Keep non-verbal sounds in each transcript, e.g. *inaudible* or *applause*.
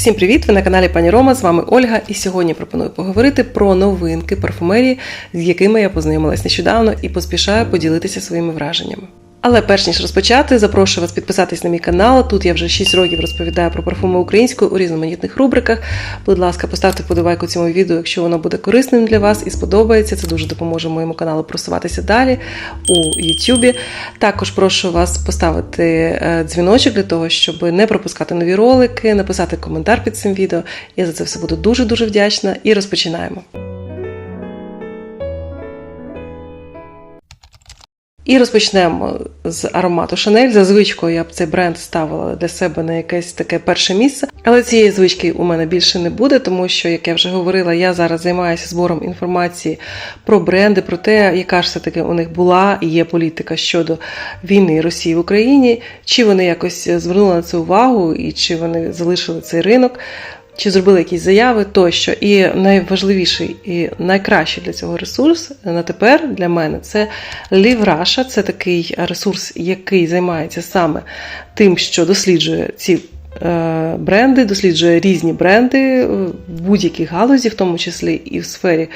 Всім привіт! Ви на каналі Пані Рома. З вами Ольга. І сьогодні пропоную поговорити про новинки парфумерії, з якими я познайомилась нещодавно і поспішаю поділитися своїми враженнями. Але перш ніж розпочати, запрошую вас підписатись на мій канал. Тут я вже 6 років розповідаю про парфуми українською у різноманітних рубриках. Будь ласка, поставте вподобайку цьому відео, якщо воно буде корисним для вас і сподобається. Це дуже допоможе моєму каналу просуватися далі у YouTube. Також прошу вас поставити е, дзвіночок для того, щоб не пропускати нові ролики, написати коментар під цим відео. Я за це все буду дуже дуже вдячна. І розпочинаємо. І розпочнемо з аромату Шанель. За звичкою я б цей бренд ставила для себе на якесь таке перше місце. Але цієї звички у мене більше не буде, тому що, як я вже говорила, я зараз займаюся збором інформації про бренди, про те, яка ж все-таки у них була і є політика щодо війни Росії в Україні, чи вони якось звернули на це увагу, і чи вони залишили цей ринок чи зробили якісь заяви тощо. І найважливіший і найкращий для цього ресурс на тепер для мене це LiveRussia. Це такий ресурс, який займається саме тим, що досліджує ці. Е, бренди, досліджує різні бренди в будь-якій галузі, в тому числі і в сфері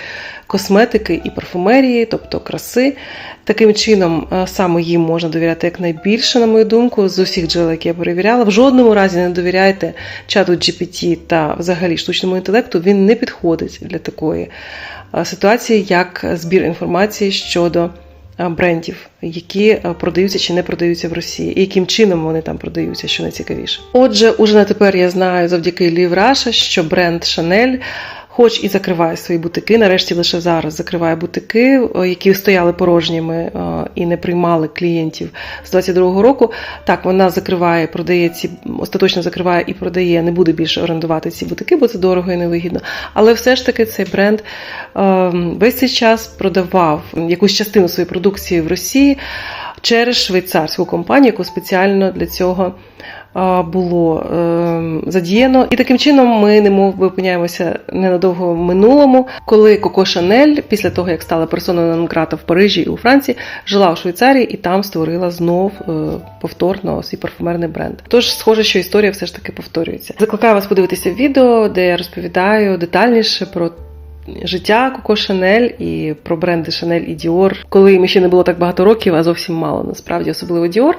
косметики і парфумерії, тобто краси. Таким чином, е, саме їм можна довіряти якнайбільше, на мою думку, з усіх джерел, які я перевіряла. В жодному разі не довіряйте чату GPT та взагалі штучному інтелекту, він не підходить для такої е, ситуації, як збір інформації щодо. Е, брендів, які продаються чи не продаються в Росії, і яким чином вони там продаються, що найцікавіше. Отже, уже на тепер я знаю завдяки Лів Раша, що бренд Chanel хоч і закриває свої бутики. Нарешті лише зараз закриває бутики, які стояли порожніми і не приймали клієнтів з 22-го року. Так, вона закриває, продає ці, остаточно закриває і продає, не буде більше орендувати ці бутики, бо це дорого і невигідно. Але все ж таки цей бренд весь цей час продавав якусь частину своєї продукції в Росії через швейцарську компанію, яку спеціально для цього було ем, задіяно. І таким чином ми немов би опиняємося ненадовго в минулому, коли Коко Шанель, після того як стала персоною Нонграта в Парижі і у Франції, жила у Швейцарії і там створила знов е, повторно свій парфумерний бренд. Тож, схоже, що історія все ж таки повторюється. Закликаю вас подивитися відео, де я розповідаю детальніше про життя Коко Шанель і про бренди Шанель і Діор, коли їм ще не було так багато років, а зовсім мало, насправді, особливо Діор.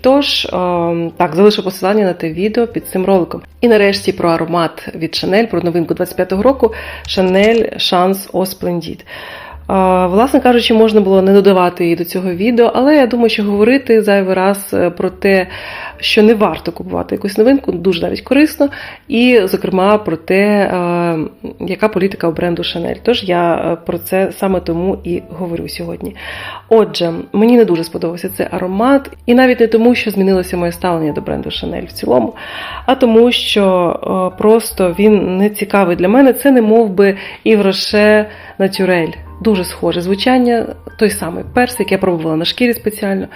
Тож, о, так, залишу посилання на те відео під цим роликом. І нарешті про аромат від Шанель, про новинку 25-го року Шанель Шанс О Splendid. Власне кажучи, можна було не додавати її до цього відео, але я думаю, що говорити зайвий раз е, про те, що не варто купувати якусь новинку, дуже навіть корисно, і, зокрема, про те, е, яка політика у бренду Chanel. Тож я е, про це саме тому і говорю сьогодні. Отже, мені не дуже сподобався цей аромат, і навіть не тому, що змінилося моє ставлення до бренду Chanel в цілому, а тому, що просто він не цікавий для мене. Це не мов би і в Роше Натюрель. Дуже схоже звучання, той самий персик, я пробувала на шкірі спеціально,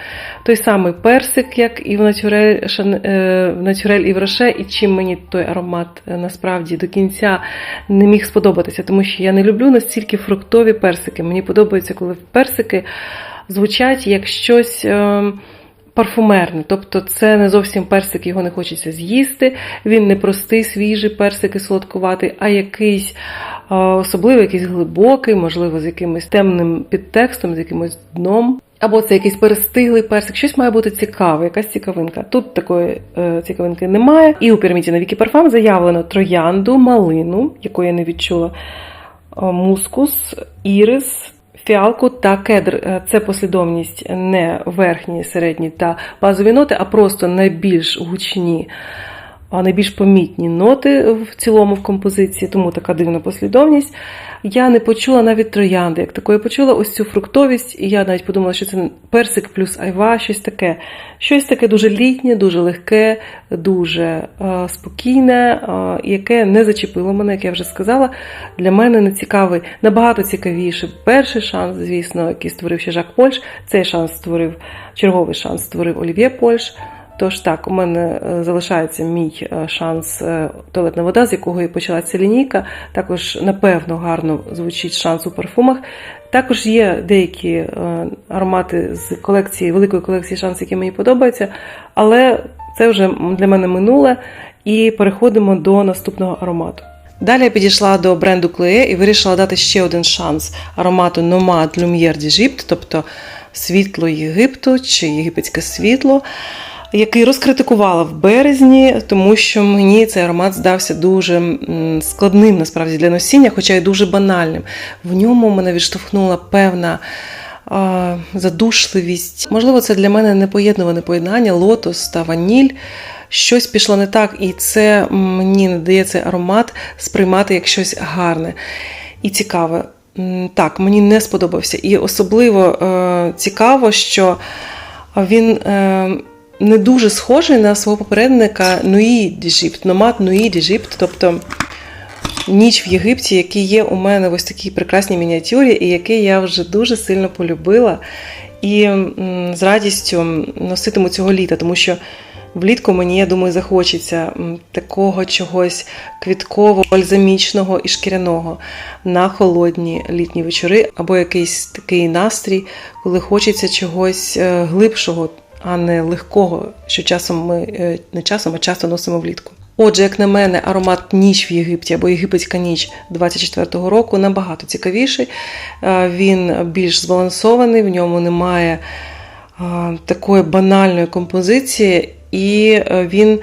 той самий персик, як і в Натюрель, е, Натюрель і в Роше, і чим мені той аромат е, насправді до кінця не міг сподобатися, тому що я не люблю настільки фруктові персики. Мені подобається, коли персики звучать як щось. Парфумерний, тобто це не зовсім персик, його не хочеться з'їсти. Він не простий, свіжий персик і солодкуватий, а якийсь особливий, якийсь глибокий, можливо, з якимось темним підтекстом, з якимось дном. Або це якийсь перестиглий персик, щось має бути цікаве, якась цікавинка. Тут такої е, цікавинки немає. І у піраміді на Вікі Парфам заявлено троянду, малину, якої я не відчула, мускус, ірис, Фіалку та кедр. Е, це послідовність не верхні, середні та базові ноти, а просто найбільш гучні, найбільш помітні ноти в цілому в композиції, тому така дивна послідовність. Я не почула навіть троянди, як такої почула ось цю фруктовість, і я навіть подумала, що це персик плюс айва, щось таке. Щось таке дуже літнє, дуже легке, дуже е, спокійне, е, яке не зачепило мене, як я вже сказала. Для мене не цікавий, набагато цікавіший перший шанс, звісно, який створив ще Жак Польш. Цей шанс створив, черговий шанс створив Олів'є Польш. Тож так, у мене е, залишається мій е, шанс е, туалетна вода, з якого і почалася лінійка. Також, напевно, гарно звучить шанс у парфумах. Також є деякі аромати з колекції, великої колекції шанс, які мені подобаються, але це вже для мене минуле. І переходимо до наступного аромату. Далі я підійшла до бренду Клеє і вирішила дати ще один шанс аромату Nomad Lumière d'Egypte, тобто світло Єгипту чи єгипетське світло, який розкритикувала в березні, тому що мені цей аромат здався дуже складним насправді для носіння, хоча й дуже банальним. В ньому мене відштовхнула певна задушливість. Можливо, це для мене непоєднуване поєднання лотос та ваніль. Щось пішло не так, і це мені не дає цей аромат сприймати як щось гарне і цікаве. Так, мені не сподобався. І особливо е, цікаво, що він е, не дуже схожий на свого попередника Нуї Діжіпт, Номад Нуї Діжіпт, тобто ніч в Єгипті, який є у мене ось такій прекрасній мініатюрі, і який я вже дуже сильно полюбила. І з радістю носитиму цього літа, тому що влітку мені, я думаю, захочеться такого чогось квіткового, бальзамічного і шкіряного на холодні літні вечори, або якийсь такий настрій, коли хочеться чогось е, глибшого, а не легкого, що часом ми е, не часом, а часто носимо влітку. Отже, як на мене, аромат ніч в Єгипті або єгипетська ніч 24-го року набагато цікавіший. Е, Він більш збалансований, в ньому немає е, такої банальної композиції, і він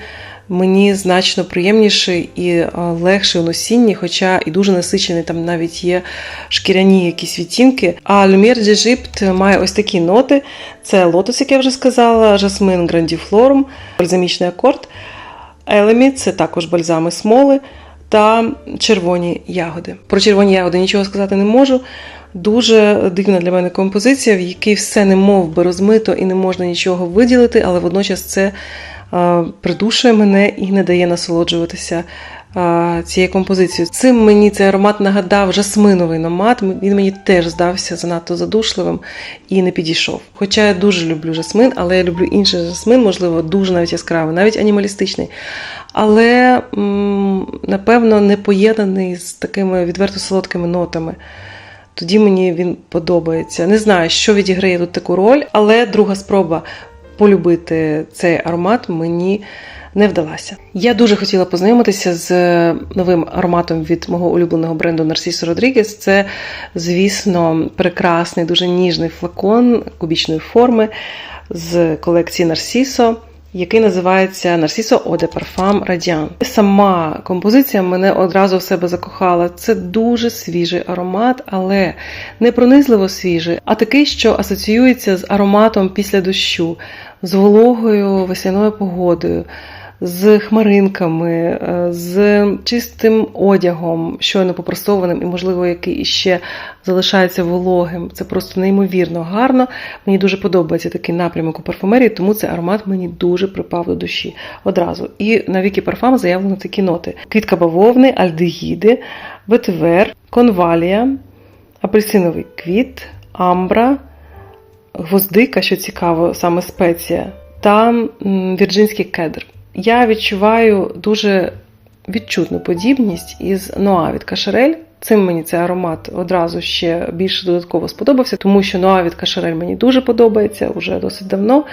мені значно приємніший і е, легший у носінні, хоча і дуже насичений, там навіть є шкіряні якісь відтінки. А Lumière d'Egypte має ось такі ноти: це лотос, як я вже сказала, жасмин грандіфлорум, бальзамічний акорд. Елемі це також бальзами смоли та червоні ягоди. Про червоні ягоди нічого сказати не можу. Дуже дивна для мене композиція, в якій все не мов би розмито і не можна нічого виділити, але водночас це придушує мене і не дає насолоджуватися цією композицією. Цим мені цей аромат нагадав жасминовий номад. Він мені теж здався занадто задушливим і не підійшов. Хоча я дуже люблю жасмин, але я люблю інший жасмин, можливо, дуже навіть яскравий, навіть анімалістичний. Але, напевно, не поєднаний з такими відверто солодкими нотами. Тоді мені він подобається. Не знаю, що відіграє тут таку роль, але друга спроба полюбити цей аромат мені не вдалася. Я дуже хотіла познайомитися з новим ароматом від мого улюбленого бренду Narciso Rodriguez. Це, звісно, прекрасний, дуже ніжний флакон кубічної форми з колекції Narciso який називається Narciso Eau Parfum Radiant. Сама композиція мене одразу в себе закохала. Це дуже свіжий аромат, але не пронизливо свіжий, а такий, що асоціюється з ароматом після дощу, з вологою весняною погодою. З хмаринками, е, з чистим одягом, щойно попросованим, і, можливо, який іще залишається вологим. Це просто неймовірно гарно. Мені дуже подобається такий напрямок у парфумерії, тому цей аромат мені дуже припав до душі одразу. І на вікі парфам заявлено такі ноти: квітка бавовни, альдегіди, ветивер, конвалія, апельсиновий квіт, амбра, гвоздика, що цікаво, саме спеція, та вірджинський кедр. Я відчуваю дуже відчутну подібність із Ноа від Кашерель. Цим мені цей аромат одразу ще більше додатково сподобався, тому що Ноа від Кашерель мені дуже подобається вже досить давно.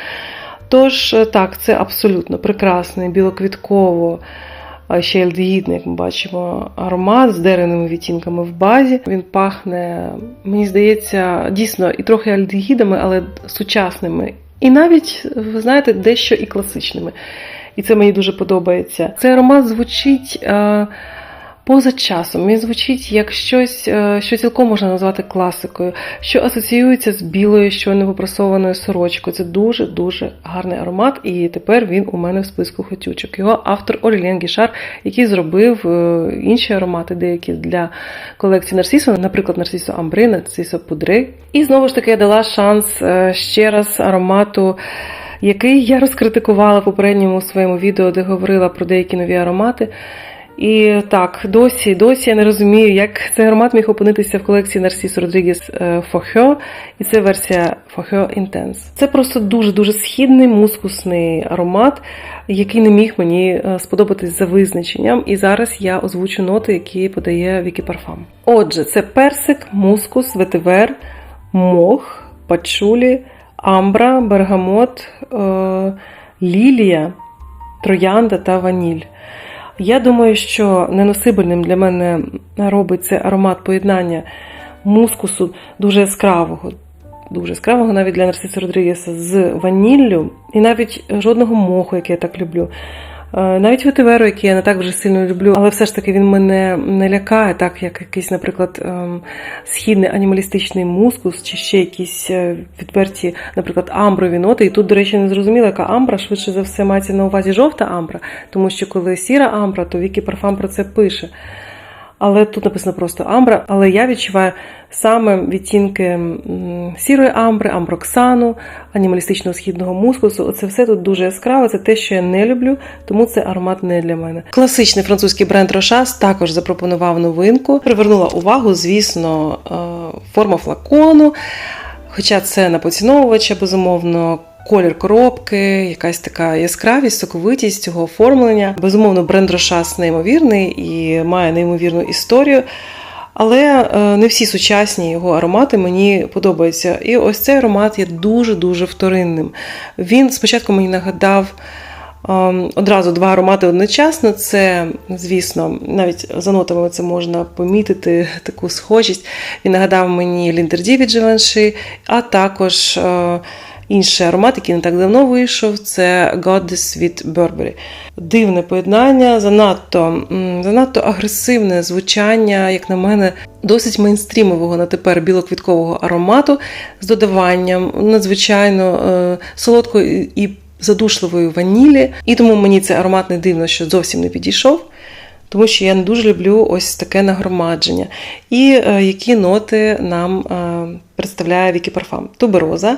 Тож, так, це абсолютно прекрасний, білоквітково, ще альдегідний, як ми бачимо, аромат з деревними відтінками в базі. Він пахне, мені здається, дійсно і трохи альдегідами, але сучасними. І навіть, ви знаєте, дещо і класичними. І це мені дуже подобається. Цей аромат звучить е, поза часом. Він звучить як щось, е, що цілком можна назвати класикою, що асоціюється з білою, щойно попрасованою сорочкою. Це дуже-дуже гарний аромат, і тепер він у мене в списку хотючок. Його автор Орілен Гішар, який зробив е, інші аромати, деякі для колекції Нарсісо, наприклад, Нарсісо Амбри, Нарсісо Пудри. І знову ж таки я дала шанс е, ще раз аромату який я розкритикувала в попередньому своєму відео, де говорила про деякі нові аромати. І так, досі, досі я не розумію, як цей аромат міг опинитися в колекції Narciso Rodriguez Faucheux, і це версія Faucheux Intense. Це просто дуже-дуже східний мускусний аромат, який не міг мені е, сподобатись за визначенням. І зараз я озвучу ноти, які подає Вікі Парфам. Отже, це персик, мускус, ветивер, мох, пачулі, амбра, бергамот, е, лілія, троянда та ваніль. Я думаю, що неносибельним для мене робиться аромат поєднання мускусу дуже яскравого, дуже яскравого навіть для Нарциса Родрігеса з ваніллю, і навіть жодного моху, який я так люблю. Е, Навіть ветиверу, який я не так вже сильно люблю, але все ж таки він мене не лякає, так як якийсь, наприклад, ем, східний анімалістичний мускус, чи ще якісь е, відверті, наприклад, амброві ноти. І тут, до речі, не зрозуміло, яка амбра, швидше за все, мається на увазі жовта амбра, тому що коли сіра амбра, то Вікі Парфам про це пише. Але тут написано просто амбра. Але я відчуваю саме відтінки сірої амбри, амброксану, анімалістичного східного мускусу. Оце все тут дуже яскраво. Це те, що я не люблю, тому це аромат не для мене. Класичний французький бренд Rochas також запропонував новинку. Привернула увагу, звісно, е, форма флакону. Хоча це на поціновувача, безумовно, колір коробки, якась така яскравість, соковитість цього оформлення. Безумовно, бренд Рошас неймовірний і має неймовірну історію. Але е, не всі сучасні його аромати мені подобаються. І ось цей аромат є дуже-дуже вторинним. Він спочатку мені нагадав ем, одразу два аромати одночасно. Це, звісно, навіть за нотами це можна помітити *laughs* таку схожість. Він нагадав мені Ліндерді від Givenchy, а також. Інший аромат, який не так давно вийшов, це Goddess від Burberry. Дивне поєднання, занадто, занадто агресивне звучання, як на мене, досить мейнстрімового на тепер білоквіткового аромату з додаванням надзвичайно е, солодкої і задушливої ванілі. І тому мені цей аромат не дивно, що зовсім не підійшов. Тому що я не дуже люблю ось таке нагромадження. І е, які ноти нам е, представляє Вікі Парфам? Тубероза,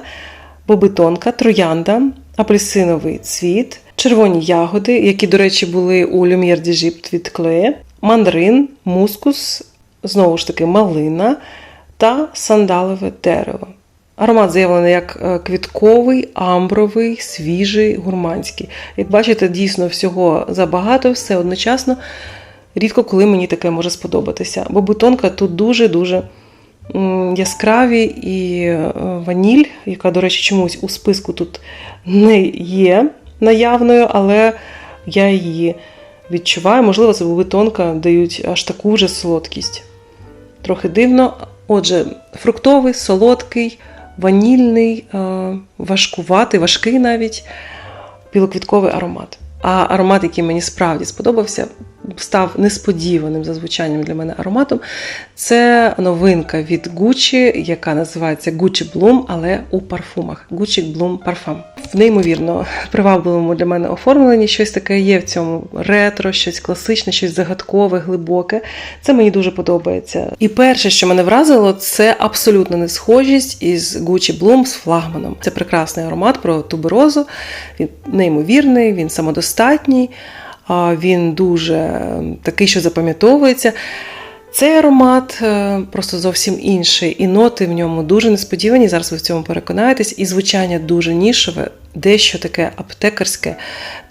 бобитонка, троянда, апельсиновий цвіт, червоні ягоди, які, до речі, були у Люм'єр d'Egypte від Клеє, мандарин, мускус, знову ж таки, малина та сандалове дерево. Аромат заявлений як е, квітковий, амбровий, свіжий, гурманський. Як бачите, дійсно всього забагато, все одночасно. Рідко коли мені таке може сподобатися. Бо бутонка тут дуже-дуже яскраві і е, ваніль, яка, до речі, чомусь у списку тут не є наявною, але я її відчуваю. Можливо, це бутонка дають аж таку же солодкість. Трохи дивно. Отже, фруктовий, солодкий, ванільний, е, важкуватий, важкий навіть білоквітковий аромат. А аромат, який мені справді сподобався, став несподіваним за для мене ароматом. Це новинка від Gucci, яка називається Gucci Bloom, але у парфумах. Gucci Bloom Parfum. В неймовірно привабливому для мене оформленні щось таке є в цьому ретро, щось класичне, щось загадкове, глибоке. Це мені дуже подобається. І перше, що мене вразило, це абсолютна несхожість із Gucci Bloom з флагманом. Це прекрасний аромат про туберозу. Він неймовірний, він самодостатній, він дуже е, такий, що запам'ятовується. Цей аромат е, просто зовсім інший, і ноти в ньому дуже несподівані. Зараз ви в цьому переконаєтесь, і звучання дуже нішеве, дещо таке аптекарське,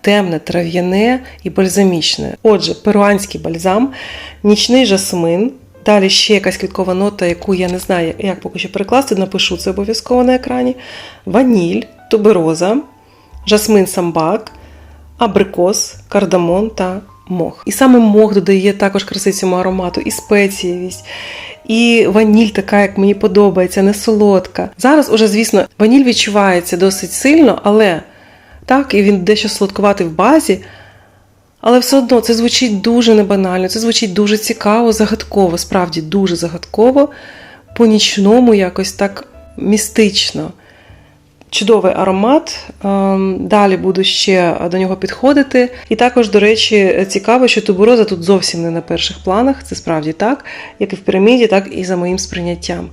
темне, трав'яне і бальзамічне. Отже, перуанський бальзам, нічний жасмин. Далі ще якась квіткова нота, яку я не знаю, як поки що перекласти, напишу це обов'язково на екрані. Ваніль, тубероза, жасмин самбак, абрикос, кардамон та мох. І саме мох додає також краси цьому аромату, і спецієвість, і ваніль така, як мені подобається, не солодка. Зараз уже, звісно, ваніль відчувається досить сильно, але так, і він дещо солодкуватий в базі. Але все одно це звучить дуже небанально, це звучить дуже цікаво, загадково, справді дуже загадково, по-нічному якось так містично. Чудовий аромат. Ем, Далі буду ще до нього підходити. І також, до речі, цікаво, що тубероза тут зовсім не на перших планах, це справді так, як і в піраміді, так і за моїм сприйняттям.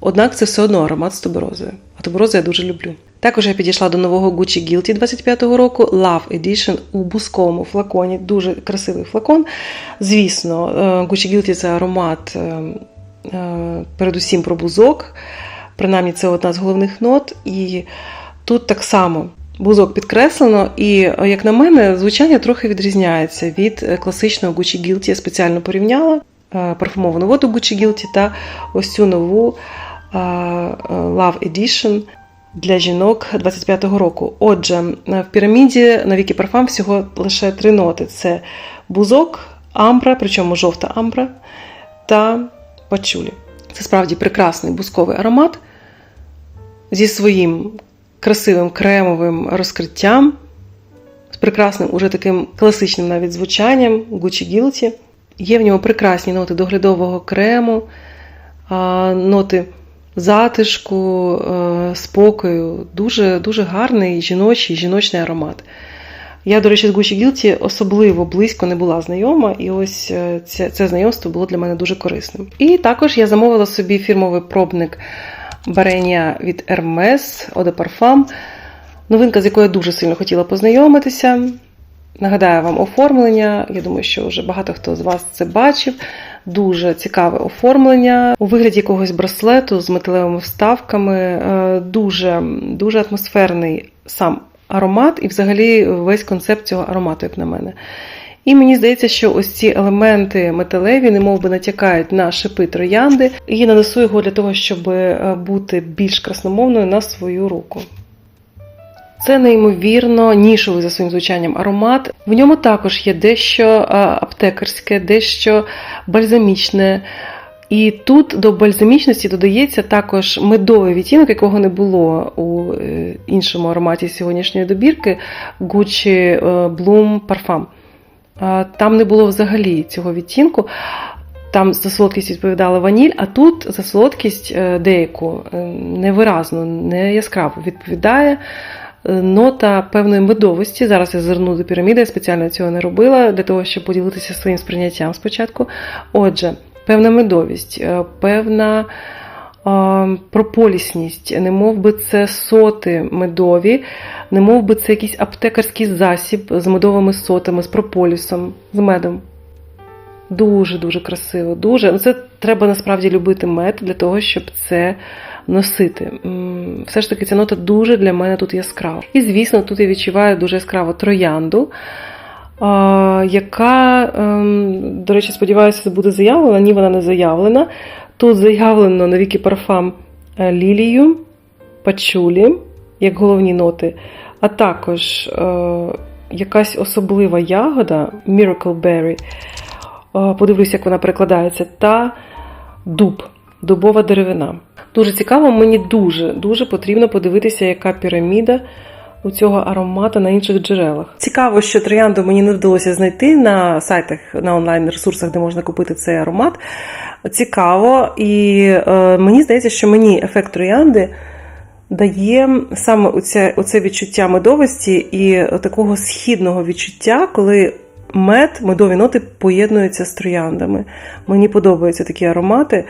Однак це все одно аромат з туберозою. А туберозу я дуже люблю. Також я підійшла до нового Gucci Guilty 25-го року Love Edition у бусковому флаконі. Дуже красивий флакон. Звісно, е, Gucci Guilty це аромат е, е, передусім про бузок. Принаймні, це одна з головних нот. І тут так само бузок підкреслено, і, як на мене, звучання трохи відрізняється від класичного Gucci Guilty. Я спеціально порівняла е, парфумовану воду Gucci Guilty та ось цю нову е, Love Edition для жінок 25-го року. Отже, в піраміді на Вікі Парфам всього лише три ноти: це бузок, амбра, причому жовта амбра та пачулі. Це справді прекрасний бузковий аромат зі своїм красивим кремовим розкриттям, з прекрасним уже таким класичним навіть звучанням Gucci Guilty. Є в ньому прекрасні ноти доглядового крему, ноти затишку, е, спокою. Дуже, дуже гарний жіночий, жіночний аромат. Я, до речі, з Gucci Guilty особливо близько не була знайома, і ось е, це, це знайомство було для мене дуже корисним. І також я замовила собі фірмовий пробник Барення від Hermes Eau de Parfum, новинка, з якою я дуже сильно хотіла познайомитися. Нагадаю вам оформлення. Я думаю, що вже багато хто з вас це бачив. Дуже цікаве оформлення у вигляді якогось браслету з металевими вставками. Е, Дуже, дуже атмосферний сам аромат і взагалі весь концепт цього аромату, як на мене. І мені здається, що ось ці елементи металеві, немов би натякають на шипи троянди, і нанесу його для того, щоб е, бути більш красномовною на свою руку. Це неймовірно нішовий за своїм звучанням аромат. В ньому також є дещо е, аптекарське, дещо бальзамічне. І тут до бальзамічності додається також медовий відтінок, якого не було у е, іншому ароматі сьогоднішньої добірки Gucci Bloom Parfum. Там не було взагалі цього відтінку. Там за солодкість відповідала ваніль, а тут за солодкість е, деяку е, невиразно, не яскраво відповідає е, нота певної медовості. Зараз я зверну до піраміди, я спеціально цього не робила для того, щоб поділитися своїм сприйняттям спочатку. Отже, певна медовість, певна прополісність, не мов би це соти медові, не мов би це якийсь аптекарський засіб з медовими сотами, з прополісом, з медом. Дуже-дуже красиво. Дуже. Ну, Це треба насправді любити мед для того, щоб це носити. Все ж таки, ця нота дуже для мене тут яскрава. І, звісно, тут я відчуваю дуже яскраво троянду, яка, ем, до речі, сподіваюся, буде заявлена. Ні, вона не заявлена. Тут заявлено на Вікі Парфам е, лілію, пачулі, як головні ноти, а також е, якась особлива ягода Miracle Berry. Е, Подивлюся, як вона перекладається, та дуб, дубова деревина. Дуже цікаво, мені дуже дуже потрібно подивитися, яка піраміда у цього аромата на інших джерелах. Цікаво, що троянду мені не вдалося знайти на сайтах, на онлайн-ресурсах, де можна купити цей аромат. Цікаво, і е, мені здається, що мені ефект троянди дає саме оце, оце відчуття медовості і такого східного відчуття, коли мед, медові ноти поєднуються з трояндами. Мені подобаються такі аромати,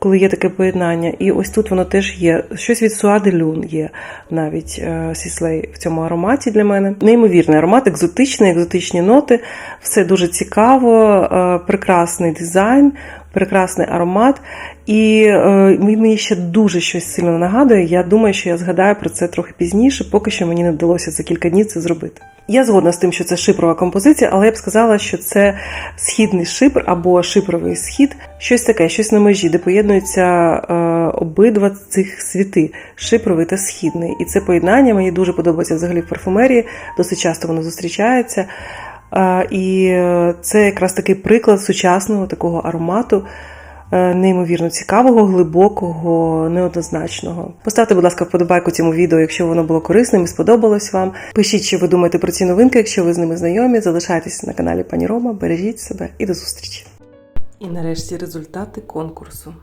коли є таке поєднання. І ось тут воно теж є. Щось від Суади Люн є навіть е, Сіслей в цьому ароматі для мене. Неймовірний аромат, екзотичний, екзотичні ноти. Все дуже цікаво, е, прекрасний дизайн. Прекрасний аромат, і е, він мені ще дуже щось сильно нагадує. Я думаю, що я згадаю про це трохи пізніше, поки що мені не вдалося за кілька днів це зробити. Я згодна з тим, що це шипрова композиція, але я б сказала, що це східний шипр або шипровий схід, щось таке, щось на межі, де поєднуються е, обидва цих світи шипровий та східний. І це поєднання мені дуже подобається взагалі в парфумерії, досить часто воно зустрічається. І е, це якраз такий приклад сучасного такого аромату, е, неймовірно цікавого, глибокого, неоднозначного. Поставте, будь ласка, вподобайку цьому відео, якщо воно було корисним і сподобалось вам. Пишіть, що ви думаєте про ці новинки, якщо ви з ними знайомі. Залишайтесь на каналі Пані Рома, бережіть себе і до зустрічі. І нарешті результати конкурсу.